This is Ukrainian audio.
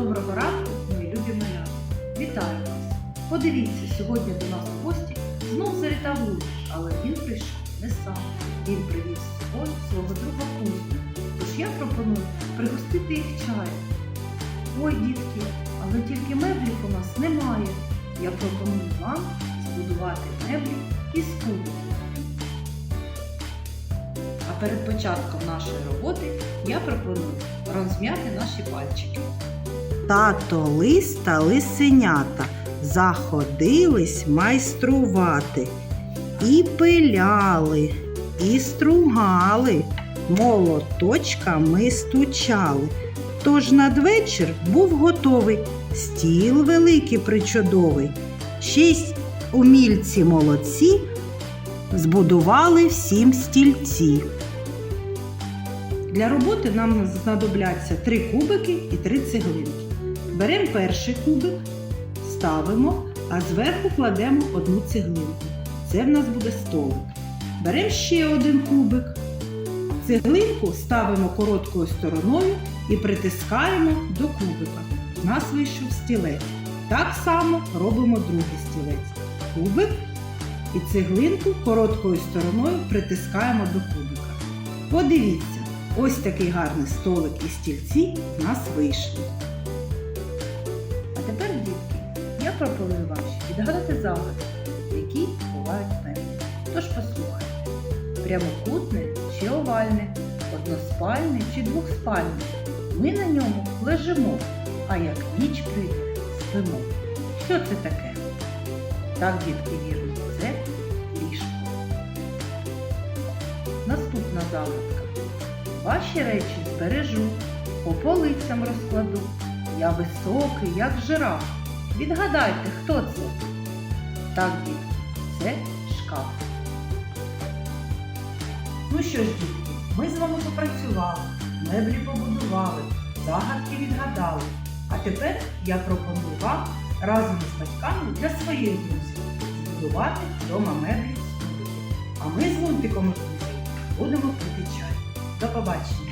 Доброго ранку, мої любі малята! Вітаю вас! Подивіться, сьогодні до нас в гості знов завітав Луч, але він прийшов не сам. Він привіз з собою свого друга кузня. Тож я пропоную пригостити їх чаю. Ой, дітки, але тільки меблів у нас немає. Я пропоную вам збудувати меблі із кубиків. А перед початком нашої роботи я пропоную розм'яти наші пальчики. Тато лис та лисенята заходились майструвати. І пиляли, і стругали, молоточками стучали. Тож надвечір був готовий стіл великий причудовий. Шість умільці молодці збудували всім стільці. Для роботи нам знадобляться три кубики і три цеглинки. Беремо перший кубик, ставимо, а зверху кладемо одну цеглинку. Це в нас буде столик. Беремо ще один кубик. Цеглинку ставимо короткою стороною і притискаємо до кубика. У нас вийшов стілець. Так само робимо другий стілець. Кубик і цеглинку короткою стороною притискаємо до кубика. Подивіться, ось такий гарний столик і стільці в нас вийшли. А тепер, дітки, я пропоную вам ще відгадати загадки, які бувають меблі. Тож послухайте. Прямокутне чи овальне, односпальне чи двохспальне. Ми на ньому лежимо, а як ніч прийде, спимо. Що це таке? Так, дітки, вірно, це ліжко. Наступна загадка. Ваші речі збережу, по полицям розкладу. Я високий, як жираф. Відгадайте, хто це? Так, дітки, це шкаф. Ну що ж, дітки, ми з вами попрацювали, меблі побудували, загадки відгадали. А тепер я пропоную вам разом з батьками для своїх друзів збудувати вдома меблі. А ми з Лунтиком будемо пити чай. До побачення!